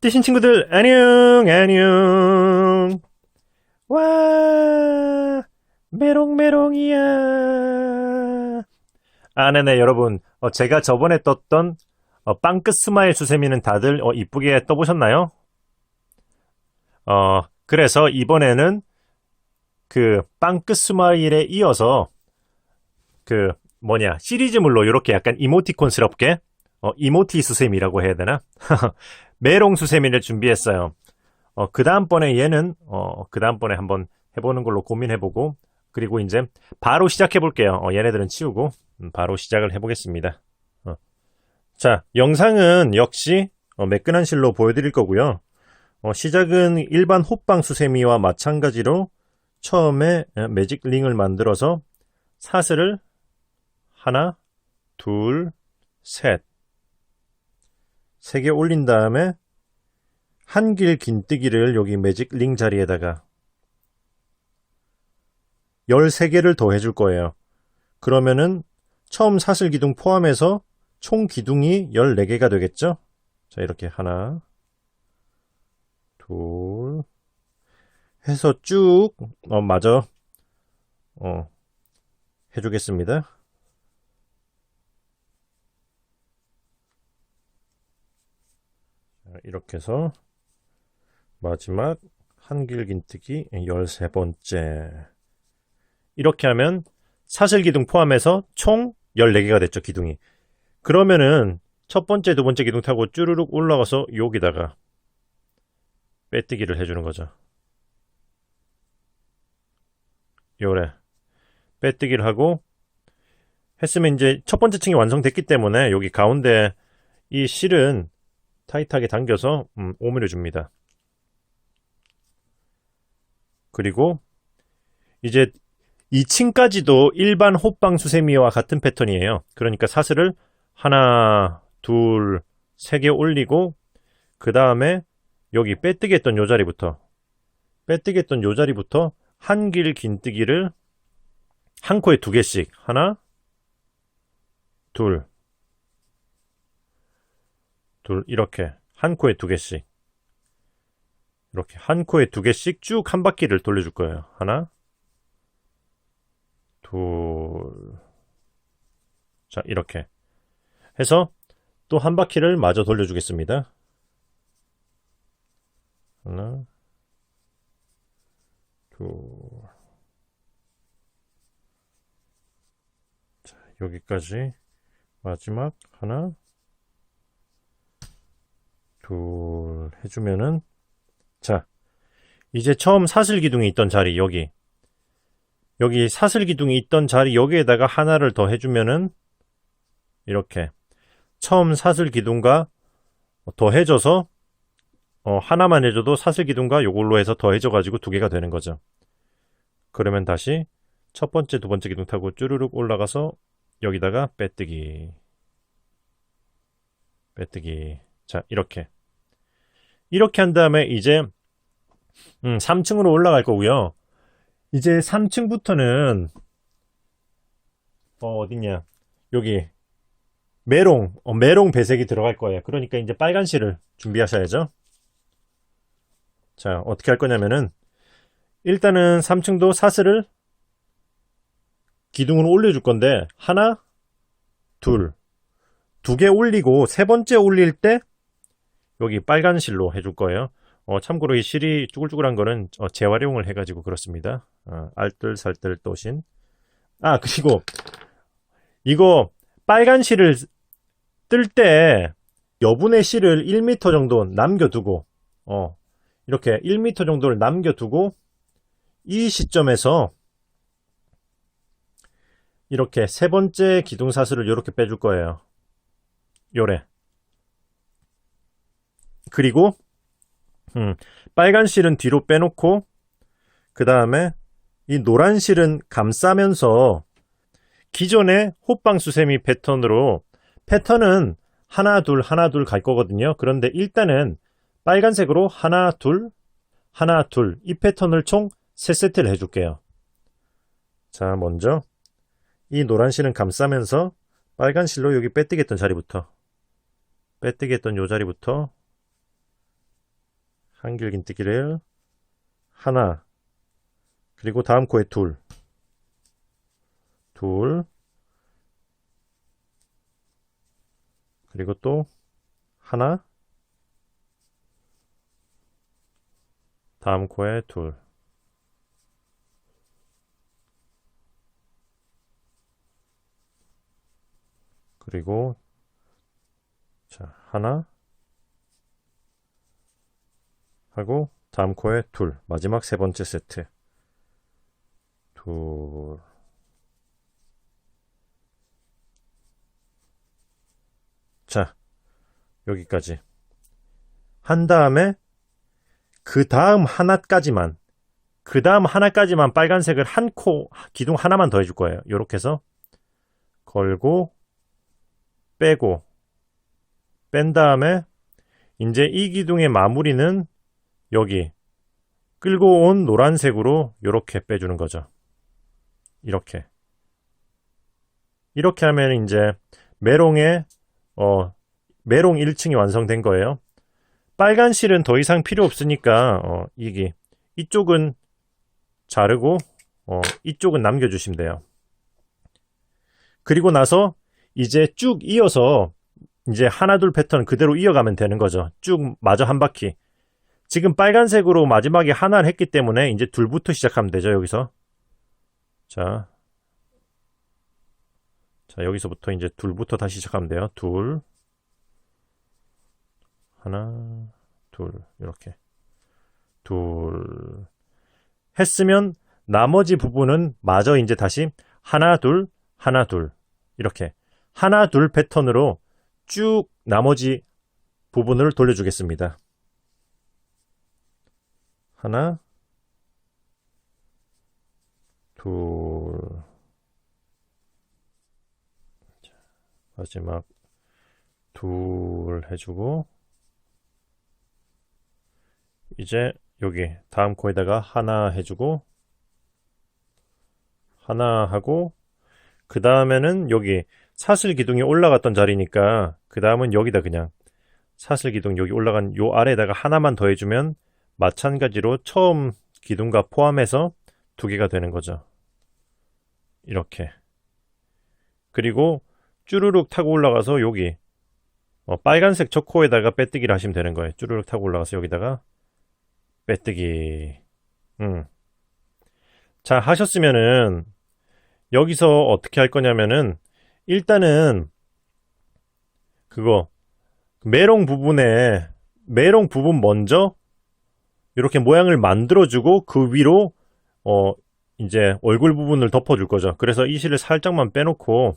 뜨신 친구들 안녕 안녕. 와 메롱메롱이야. 아 네네 여러분. 어, 제가 저번에 떴던 어, 빵끝 스마일 수세미는 다들 어, 이쁘게 떠보셨나요? 어 그래서 이번에는 그 빵끝 스마일에 이어서 그 뭐냐 시리즈물로 이렇게 약간 이모티콘스럽게 어, 이모티 수세미라고 해야 되나? 메롱 수세미를 준비했어요. 어, 그 다음번에 얘는, 어, 그 다음번에 한번 해보는 걸로 고민해보고, 그리고 이제 바로 시작해볼게요. 어, 얘네들은 치우고, 음, 바로 시작을 해보겠습니다. 어. 자, 영상은 역시 어, 매끈한 실로 보여드릴 거고요. 어, 시작은 일반 호빵 수세미와 마찬가지로 처음에 어, 매직 링을 만들어서 사슬을 하나, 둘, 셋, 세 개 올린 다음에 한길 긴뜨기를 여기 매직 링 자리에다가 13개를 더 해줄 거예요. 그러면은 처음 사슬 기둥 포함해서 총 기둥이 14개가 되겠죠? 자, 이렇게 하나, 둘, 해서 쭉, 어, 맞아. 어, 해주겠습니다. 이렇게 해서 마지막 한길긴뜨기 13번째. 이렇게 하면 사슬 기둥 포함해서 총 14개가 됐죠 기둥이. 그러면은 첫 번째 두 번째 기둥 타고 쭈르륵 올라가서 여기다가 빼뜨기를 해주는 거죠. 요래. 빼뜨기를 하고 했으면 이제 첫 번째 층이 완성됐기 때문에 여기 가운데 이 실은 타이트하게 당겨서 음, 오므려 줍니다. 그리고 이제 2층까지도 일반 호빵 수세미와 같은 패턴이에요. 그러니까 사슬을 하나, 둘, 세 개 올리고 그 다음에 여기 빼뜨기 했던 요 자리부터 빼뜨기 했던 요 자리부터 한 길 긴뜨기를 한 코에 두 개씩 하나, 둘, 둘 이렇게 한 코에 두 개씩 이렇게 한 코에 두 개씩 쭉 한 바퀴를 돌려줄 거예요. 하나, 둘, 자 이렇게 해서 또 한 바퀴를 마저 돌려주겠습니다. 하나, 둘, 자 여기까지 마지막 하나, 둘 해주면은 자 이제 처음 사슬 기둥이 있던 자리 여기 여기 사슬 기둥이 있던 자리 여기에다가 하나를 더 해주면은 이렇게 처음 사슬 기둥과 더해져서 어, 하나만 해줘도 사슬 기둥과 요걸로 해서 더해져 가지고 두 개가 되는 거죠. 그러면 다시 첫 번째, 두 번째 기둥 타고 쭈르륵 올라가서 여기다가 빼뜨기, 빼뜨기. 자, 이렇게. 이렇게 한 다음에 이제 음, 3층으로 올라갈 거고요. 이제 3층부터는 어, 어딨냐? 여기 메롱, 어, 메롱 배색이 들어갈 거예요. 그러니까 이제 빨간 실을 준비하셔야죠. 자, 어떻게 할 거냐면은 일단은 3층도 사슬을 기둥으로 올려줄 건데 하나, 둘, 두 개 올리고 세 번째 올릴 때 여기 빨간 실로 해줄 거예요. 어, 참고로 이 실이 쭈글쭈글한 거는 어, 재활용을 해가지고 그렇습니다. 어, 알뜰살뜰 또신. 아 그리고 이거 빨간 실을 뜰 때 여분의 실을 1m 정도 남겨두고 어, 이렇게 1m 정도를 남겨두고 이 시점에서 이렇게 세 번째 기둥사슬을 이렇게 빼줄 거예요. 요래. 그리고 음, 빨간 실은 뒤로 빼놓고 그 다음에 이 노란 실은 감싸면서 기존의 호빵 수세미 패턴으로 패턴은 하나 둘 하나 둘 갈 거거든요. 그런데 일단은 빨간색으로 하나 둘 하나 둘 이 패턴을 총 3세트를 해줄게요. 자 먼저 이 노란 실은 감싸면서 빨간 실로 여기 빼뜨기 했던 자리부터 빼뜨기 했던 요 자리부터 한길 긴뜨기를 하나 그리고 다음 코에 둘, 둘. 그리고 또 하나. 다음 코에 둘. 그리고 자 하나 하고 다음 코에 둘 마지막 세 번째 세트 둘 자, 여기까지. 한 다음에 그 다음 하나까지만 그 다음 하나까지만 빨간색을 한 코 기둥 하나만 더 해줄 거예요. 요렇게 해서 걸고 빼고 뺀 다음에 이제 이 기둥의 마무리는 여기 끌고 온 노란색으로 요렇게 빼주는 거죠. 이렇게 이렇게 하면 이제 메롱의 어, 메롱 1층이 완성된 거예요. 빨간 실은 더 이상 필요 없으니까 어, 이게 이쪽은 자르고 어, 이쪽은 남겨주시면 돼요. 그리고 나서 이제 쭉 이어서 이제 하나 둘 패턴 그대로 이어가면 되는 거죠. 쭉 마저 한 바퀴. 지금 빨간색으로 마지막에 하나를 했기 때문에 이제 둘부터 시작하면 되죠. 여기서 자, 자 여기서부터 이제 둘부터 다시 시작하면 돼요. 둘, 하나, 둘 이렇게 둘 했으면 나머지 부분은 마저 이제 다시 하나 둘 하나 둘 이렇게 하나 둘 패턴으로 쭉 나머지 부분을 돌려주겠습니다. 하나 둘 자, 마지막 둘 해주고 이제 여기 다음 코에다가 하나 해주고 하나 하고 그 다음에는 여기 사슬 기둥이 올라갔던 자리니까 그 다음은 여기다 그냥 사슬 기둥 여기 올라간 요 아래에다가 하나만 더 해주면 마찬가지로 처음 기둥과 포함해서 두 개가 되는 거죠. 이렇게 그리고 쭈루룩 타고 올라가서 여기 어, 빨간색 첫 코에다가 빼뜨기를 하시면 되는 거예요. 쭈루룩 타고 올라가서 여기다가 빼뜨기. 음. 자, 하셨으면은 여기서 어떻게 할 거냐면은 일단은 그거 메롱 부분에 메롱 부분 먼저 이렇게 모양을 만들어 주고 그 위로 어 이제 얼굴 부분을 덮어 줄 거죠. 그래서 이 실을 살짝만 빼놓고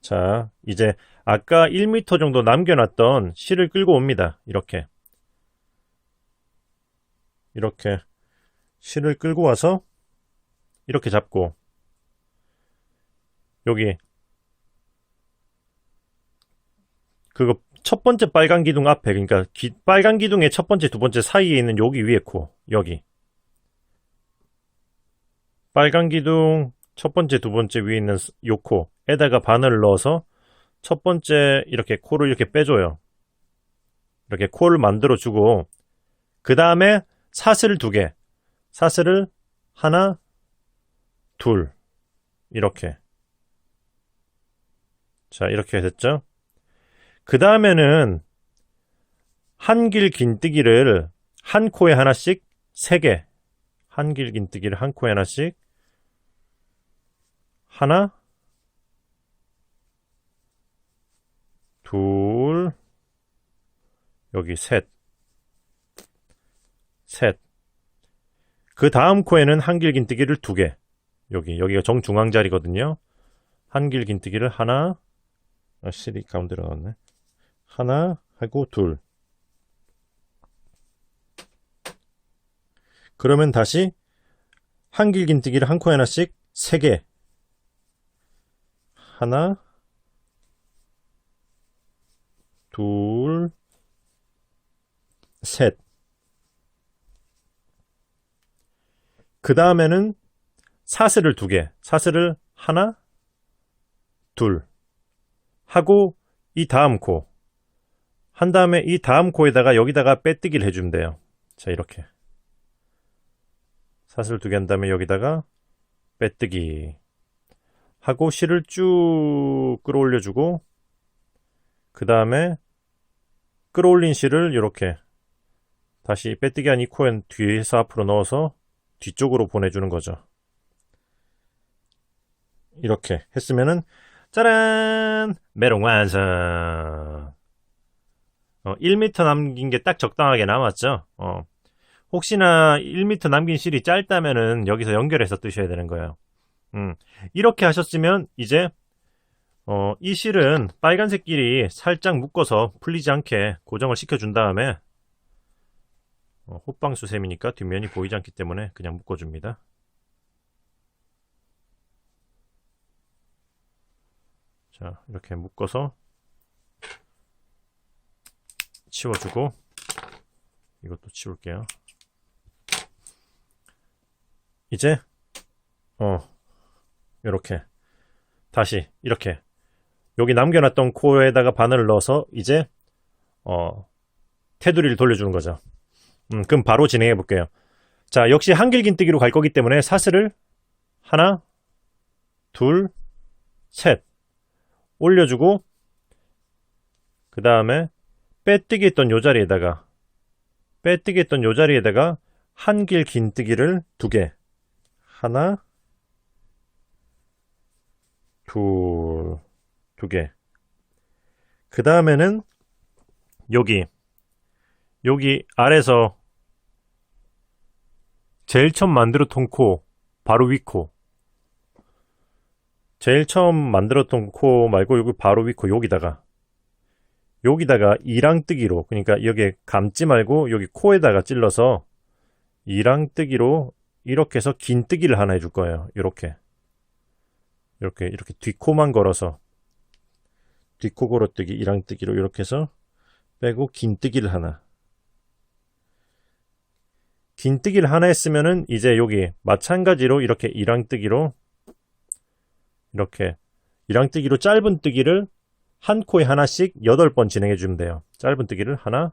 자, 이제 아까 1m 정도 남겨놨던 실을 끌고 옵니다. 이렇게. 이렇게 실을 끌고 와서 이렇게 잡고 여기 그거 첫 번째 빨간 기둥 앞에 그러니까 기- 빨간 기둥의 첫 번째 두 번째 사이에 있는 여기 위에 코 여기 빨간 기둥 첫 번째 두 번째 위에 있는 요 코에다가 바늘을 넣어서 첫 번째 이렇게 코를 이렇게 빼줘요 이렇게 코를 만들어 주고 그 다음에 사슬을 두 개. 사슬을 하나, 둘. 이렇게. 자, 이렇게 됐죠? 그 다음에는 한길 긴뜨기를 한 코에 하나씩 세 개. 한길 긴뜨기를 한 코에 하나씩 하나, 둘, 여기 셋. 셋. 그 다음 코에는 한길 긴뜨기를 두 개. 여기, 여기가 정중앙 자리거든요. 한길 긴뜨기를 하나, 아, 실이 가운데로 나왔네. 하나 하고 둘. 그러면 다시 한길 긴뜨기를 한 코에 하나씩 세 개. 하나, 둘, 셋. 그 다음에는 사슬을 두 개, 사슬을 하나, 둘 하고 이 다음 코 한 다음에 이 다음 코에다가 여기다가 빼뜨기를 해주면 돼요. 자, 이렇게. 사슬 두 개 한 다음에 여기다가 빼뜨기. 하고 실을 쭉 끌어올려주고, 그 다음에 끌어올린 실을 이렇게 다시 빼뜨기 한 이 코엔 뒤에서 앞으로 넣어서 뒤쪽으로 보내주는 거죠. 이렇게 했으면은 짜란! 메롱 완성! 어, 1m 남긴 게 딱 적당하게 남았죠? 어, 혹시나 1m 남긴 실이 짧다면은 여기서 연결해서 뜨셔야 되는 거예요. 음, 이렇게 하셨으면 이제 어, 이 실은 빨간색 길이 살짝 묶어서 풀리지 않게 고정을 시켜준 다음에 어, 호빵수 셈이니까 뒷면이 보이지 않기 때문에 그냥 묶어줍니다. 자, 이렇게 묶어서 치워주고 이것도 치울게요. 이제 어 이렇게 다시 이렇게 여기 남겨놨던 코에다가 바늘을 넣어서 이제 어 테두리를 돌려주는 거죠. 음, 그럼 바로 진행해 볼게요. 자, 역시 한길긴뜨기로 갈 거기 때문에 사슬을 하나, 둘, 셋 올려주고 그 다음에 빼뜨기 했던 요 자리에다가 빼뜨기 했던 요 자리에다가 한길 긴뜨기를 두 개 하나 둘두 개. 그 다음에는 여기 여기 아래서 제일 처음 만들었던 코 바로 위 코. 제일 처음 만들었던 코 말고 여기 바로 위코 여기다가 여기다가 이랑뜨기로 그러니까 여기 감지 말고 여기 코에다가 찔러서 이랑뜨기로 이렇게 해서 긴뜨기를 하나 해줄 거예요. 이렇게 이렇게 이렇게 뒷코만 걸어서 뒷코 걸어뜨기 이랑뜨기로 이렇게 해서 빼고 긴뜨기를 하나 긴뜨기를 하나 했으면은 이제 여기 마찬가지로 이렇게 이랑뜨기로 이렇게 이랑뜨기로 짧은 뜨기를 한 코에 하나씩 8번 진행해 주면 돼요. 짧은 뜨기를 하나,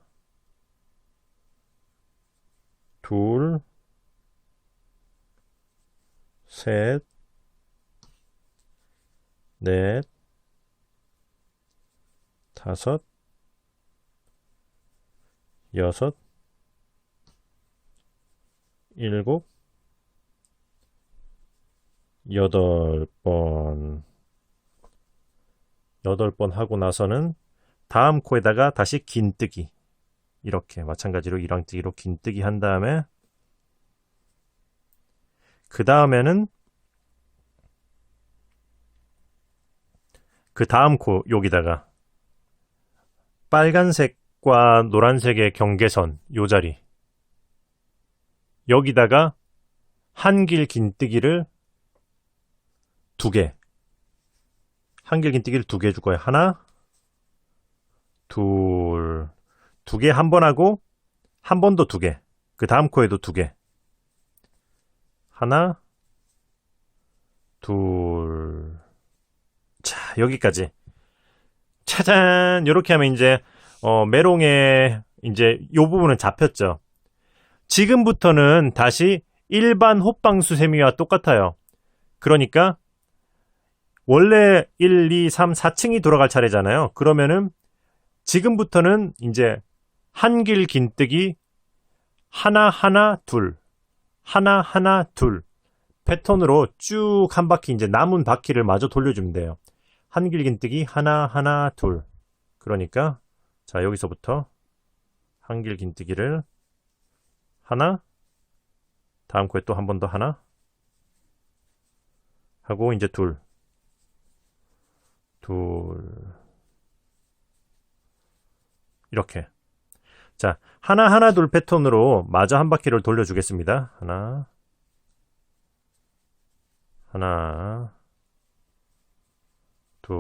둘, 셋, 넷, 다섯, 여섯, 일곱, 여덟 번. 여덟 번 하고 나서는 다음 코에다가 다시 긴뜨기. 이렇게 마찬가지로 이랑뜨기로 긴뜨기 한 다음에 그 다음에는 그 다음 코 여기다가 빨간색과 노란색의 경계선 요 자리 여기다가 한길 긴뜨기를 두 개. 한길 긴뜨기를 두 개 해줄 거예요. 하나, 둘, 두 개 한 번 하고, 한 번 더 두 개. 그 다음 코에도 두 개. 하나, 둘. 자, 여기까지. 짜잔! 요렇게 하면 이제, 어, 메롱에, 이제, 요 부분은 잡혔죠. 지금부터는 다시 일반 호빵수 세미와 똑같아요. 그러니까, 원래 1, 2, 3, 4층이 돌아갈 차례잖아요. 그러면은 지금부터는 이제 한길 긴뜨기 하나 하나 둘 하나 하나 둘 패턴으로 쭉 한 바퀴 이제 남은 바퀴를 마저 돌려주면 돼요. 한길 긴뜨기 하나 하나 둘 그러니까 자 여기서부터 한길 긴뜨기를 하나 다음 코에 또 한 번 더 하나 하고 이제 둘 둘, 이렇게. 자, 하나, 하나, 둘 패턴으로 마저 한 바퀴를 돌려주겠습니다. 하나, 하나, 둘.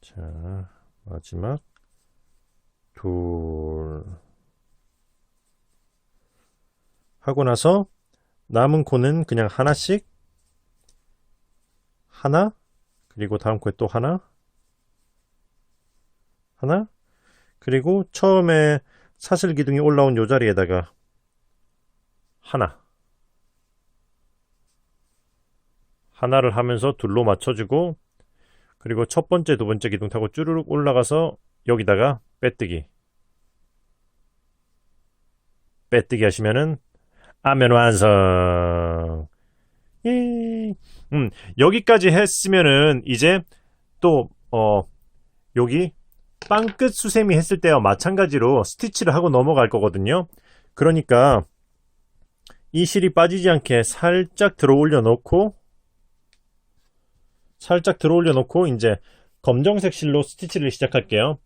자, 마지막, 둘. 하고 나서 남은 코는 그냥 하나씩 하나, 그리고 다음 코에 또 하나. 하나. 그리고 처음에 사슬 기둥이 올라온 요 자리에다가 하나. 하나를 하면서 둘로 맞춰주고 그리고 첫 번째, 두 번째 기둥 타고 쭈르륵 올라가서 여기다가 빼뜨기. 빼뜨기 하시면은 아면 완성. 예. 음, 여기까지 했으면은 이제 또 어, 여기 빵끝 수세미 했을 때와 마찬가지로 스티치를 하고 넘어갈 거거든요. 그러니까 이 실이 빠지지 않게 살짝 들어 올려 놓고 살짝 들어 올려 놓고 이제 검정색 실로 스티치를 시작할게요.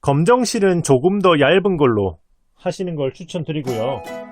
검정 실은 조금 더 얇은 걸로 하시는 걸 추천드리고요.